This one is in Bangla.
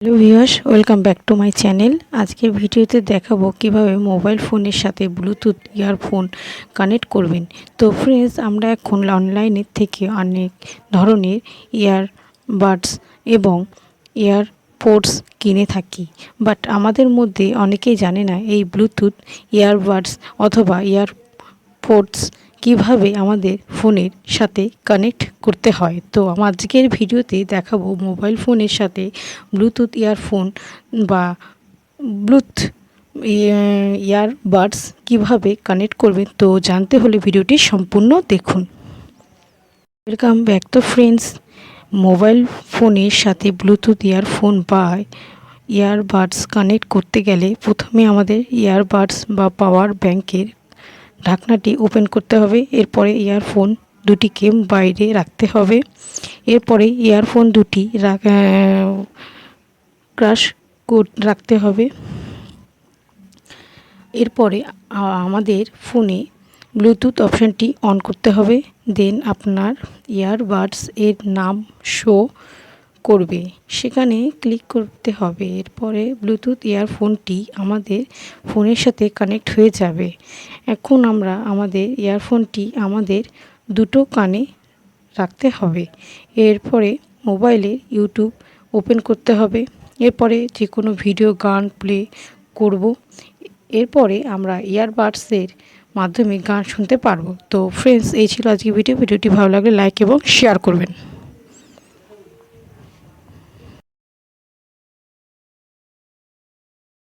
Hello viewers, welcome back to my channel. আজকের ভিডিওতে দেখাবো কীভাবে মোবাইল ফোনের সাথে ব্লুটুথ ইয়ারফোন কানেক্ট করবেন। তো ফ্রেন্ডস আমরা এখন অনলাইনের থেকে অনেক ধরনের ইয়ারবাডস এবং ইয়ারপোডস কিনে থাকি। বাট আমাদের মধ্যে অনেকেই জানে না এই ব্লুটুথ ইয়ারবাডস অথবা ইয়ারপোডস কীভাবে আমাদের ফোনের সাথে কানেক্ট করতে হয়? তো আমার আজকের ভিডিওতে দেখাবো মোবাইল ফোনের সাথে ব্লুটুথ ইয়ারফোন বা ব্লুথ ইয়ারবাডস কীভাবে কানেক্ট করবেন? তো জানতে হলে ভিডিওটি সম্পূর্ণ দেখুন। ওয়েলকাম ব্যাক তো ফ্রেন্ডস। মোবাইল ফোনের সাথে ব্লুটুথ ইয়ারফোন বা ইয়ারবাডস কানেক্ট করতে গেলে প্রথমে আমাদের ইয়ারবাডস বা পাওয়ার ব্যাংকের ঢাকনাটি ওপেন করতে হবে। এরপরে ইয়ারফোন দুটিকে বাইরে রাখতে হবে। এরপরে ইয়ারফোন দুটি ক্রাশ রাখতে হবে। এরপরে আমাদের ফোনে ব্লুটুথ অপশানটি অন করতে হবে। দেন আপনার ইয়ারবাডস এর নাম শো করবে, সেখানে ক্লিক করতে হবে। এরপরে ব্লুটুথ ইয়ারফোনটি আমাদের ফোনের সাথে কানেক্ট হয়ে যাবে। এখন আমরা আমাদের ইয়ারফোনটি আমাদের দুটো কানে রাখতে হবে। এরপরে মোবাইলে ইউটিউব ওপেন করতে হবে। এরপরে যে কোনো ভিডিও গান প্লে করব। এরপরে আমরা ইয়ারবাডসের মাধ্যমে গান শুনতে পারব। তো ফ্রেন্ডস এই ছিল আজকে ভিডিও ভিডিওটি ভালো লাগলে লাইক এবং শেয়ার করবেন।